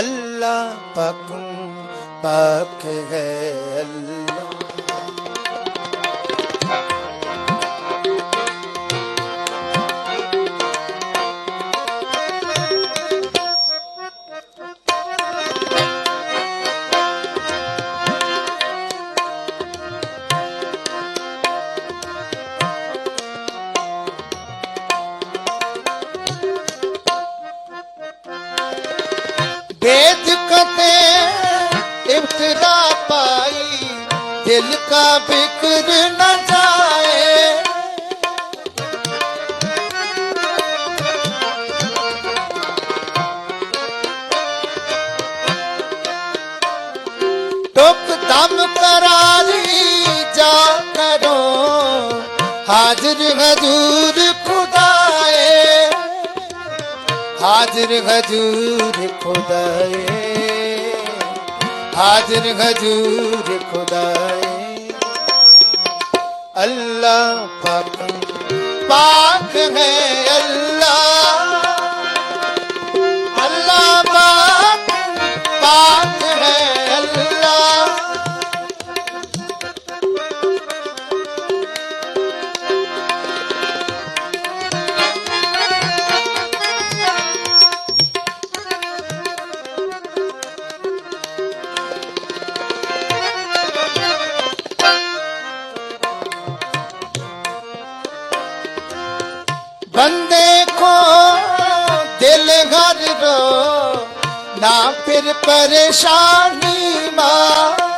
अल्लाह पाक पाक है अल्लाह ਹਾਜ਼ਰ ਹਜ਼ੂਰ ਖੁਦਾਏ। ਹਾਜ਼ਰ ਹਜ਼ੂਰ ਖੁਦਾਏ। ਹਾਜ਼ਰ ਹਜ਼ੂਰ ਖੁਦਾਏ। अल्लाह पाक पाक है अल्लाह अल्लाह ਨਾ ਫਿਰ ਪਰੇਸ਼ਾਨੀ ਮਾਂ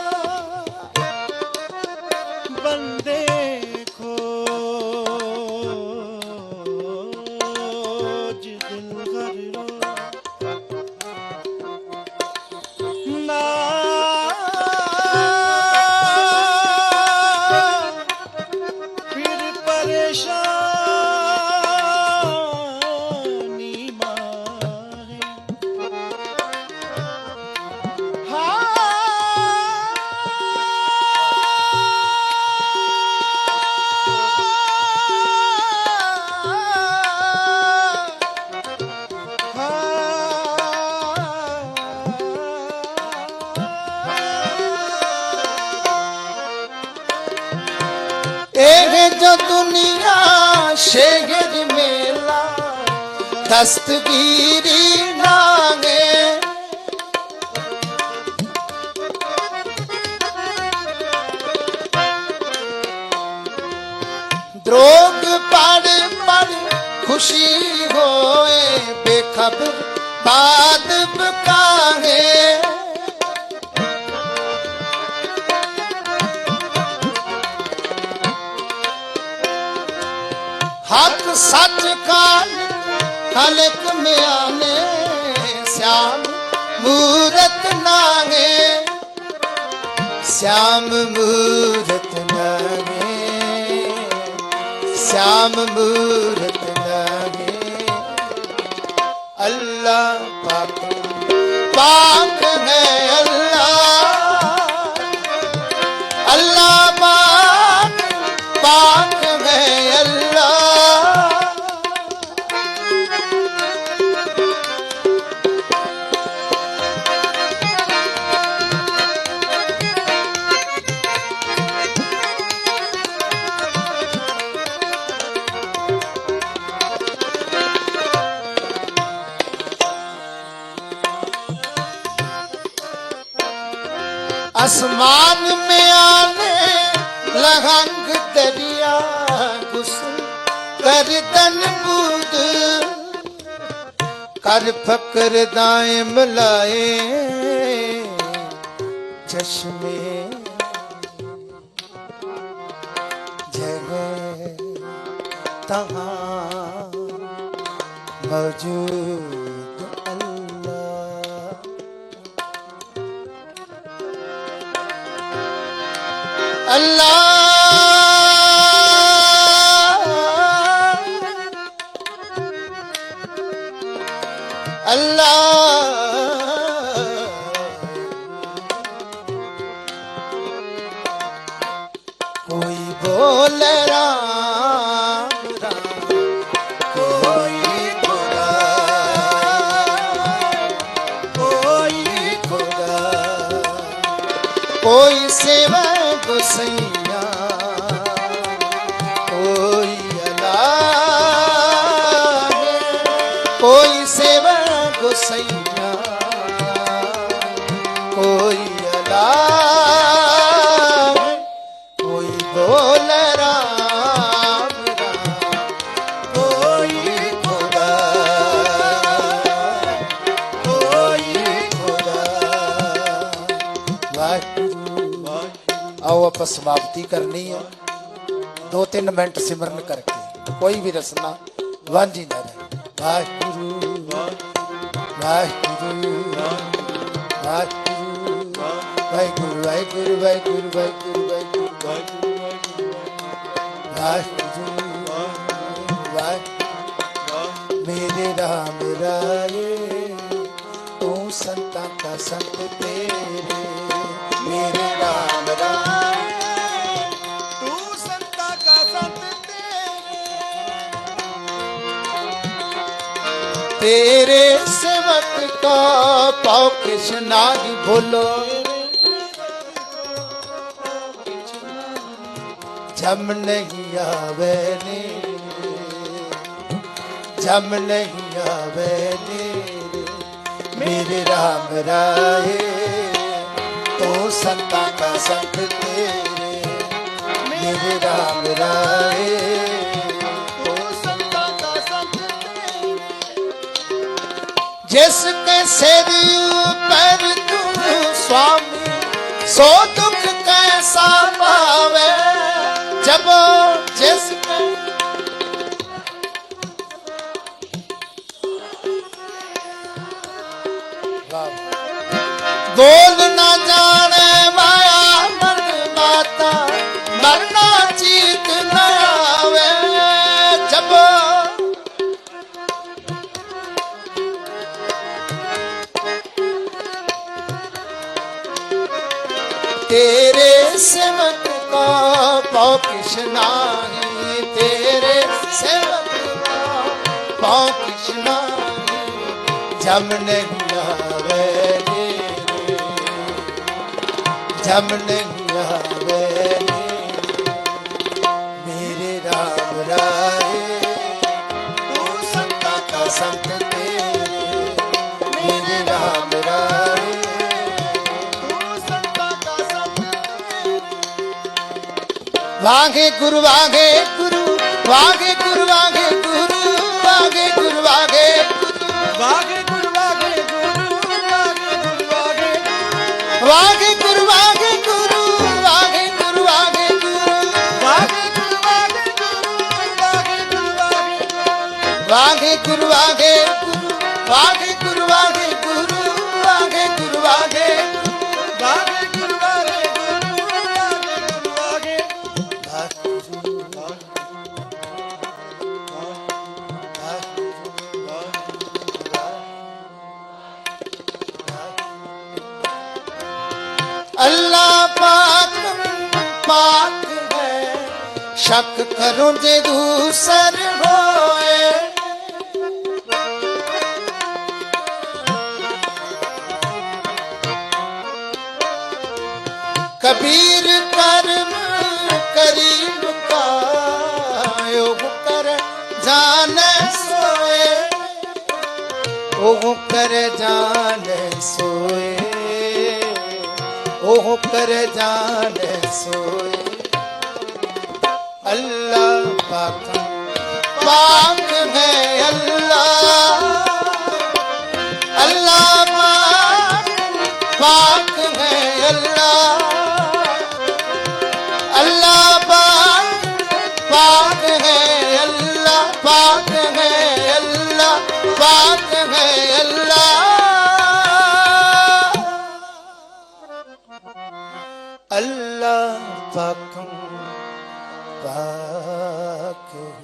ਸ਼ੇਗਰ ਮੇਲਾ ਦਸਤਗੀਰੀ ਨਾਗੇ। ਦਰੋਗ ਪੜ ਪੜ ਖੁਸ਼ੀ ਹੋਏ ਬੇਖਬਰ ਬਾਦ ਬਕਾਹੇ ਸੱਚ ਕਾਲ ਖਲਕ ਮਿਆਨੇ, ਸਿਆਮ ਮੂਰਤ ਨਾਗੇ ਸਿਆਮ ਮੂਰਤ ਨਾਗੇ ਸਿਆਮ ਮੂਰਤ ਨਾਗੇ ਅੱਲਾ ਪਾਕ ਪਾਕ ਹੈ ਅੱਲਾ। ਅੱਲਾ ਪਾਕ ਪਾਕ ਹੈ ਅੱਲਾ। आसमान में आने लहंग दरिया गुस्ल कर तन बूद कर फकर दाए मिलाए चश्मे जगह तहाँ मौजूद ਅੱਲਾ ਅੱਲਾ ਕੋਈ ਬੋਲੇ ਰਾਮ ਰਾਮ ਸਈਆ। ਕੋਈ ਸੇਵਾ ਕੋ ਸਈਆ। ਆਪਾਂ ਸਮਾਪਤੀ ਕਰਨੀ ਹੈ ਦੋ ਤਿੰਨ ਮਿੰਟ ਸਿਮਰਨ ਕਰਕੇ ਕੋਈ ਵੀ ਰਸਨਾ ਵਾਂਝੀ ਨਾ ਰਹੇ। ਵਾਹਿਗੁਰੂ ਵਾਹਿਗੁਰੂ ਵਾਹਿਗੁਰੂ ਵਾਹਿਗੁਰੂ ਵਾਹਿਗੁਰੂ ਵਾਹਿਗੁਰੂ ਵਾਹਿਗੁਰੂ ਵਾਹਿਗੁਰੂ ਵਾਹਿਗੁਰੂ ਵਾਹਿ ਮੇਰੇ ਰਾਮ ਰਾਏ, ਤੂੰ ਸੰਤਾਂ ਦਾ ਸੰਤ ਤੇਰੇ तेरे सेवक का पाओ कृष्णा जी बोलो जम नहीं आवे ने जम नहीं आवे ने मेरे राम राय तो संता का संग तेरे मेरे राम राय ਜਿਸ ਕੇ ਸਿਰ ਪਰ ਤੂੰ ਸੁਆਮੀ ਸੋ ਦੁਖ ਕੈਸਾ ਪਾਵੇ ਜਬ ਜਿਸ ਕੇ ਬੋਲ ਤੇਰੇ ਸਿਮਤ ਕਾ ਪਉ ਕਿਛ ਨਾਹੀ, ਤੇਰੇ ਸਿਮਤ ਕਾ ਪਉ ਕਿਛ ਨਾਹੀ, ਜਮ ਨਹੀਂ ਆਵੇ ਤੇਰੇ। ਵਾਗੇ ਗੁਰੂ ਵਾਗੇ ਗੁਰੂ ਵਾਗੇ ਗੁਰੂ ਵਾਗੇ ਗੁਰੂ ਵਾਗੇ ਗੁਰੂ ਵਾਗੇ ਵਾਗੇ ਗੁਰੂ ਵਾਗੇ ਗੁਰੂ ਵਾਗੇ ਗੁਰੂ ਵਾਗੇ ਗੁਰੂ ਵਾਗੇ ਗੁਰੂ ਵਾਗੇ ਗੁਰੂ ਵਾਗੇ ਗੁਰੂ ਵਾਗੇ ਗੁਰੂ ਵਾਗੇ ਗੁਰੂ ਵਾਗੇ ਸ਼ੱਕ ਕਰੋ ਜੇ ਦੂਸਰ ਹੋਏ। ਕਬੀਰ ਕਰਮ ਕਰੀਮ ਕਾ ਯੋਗ ਕਰ ਜਾਣੈ ਸੋਏ। ਉਹ ਕਰ ਜਾਣੈ ਸੋਏ। ਉਹ ਕਰ ਜਾਣੈ ਸੋਏ। पाक है अल्लाह Oh.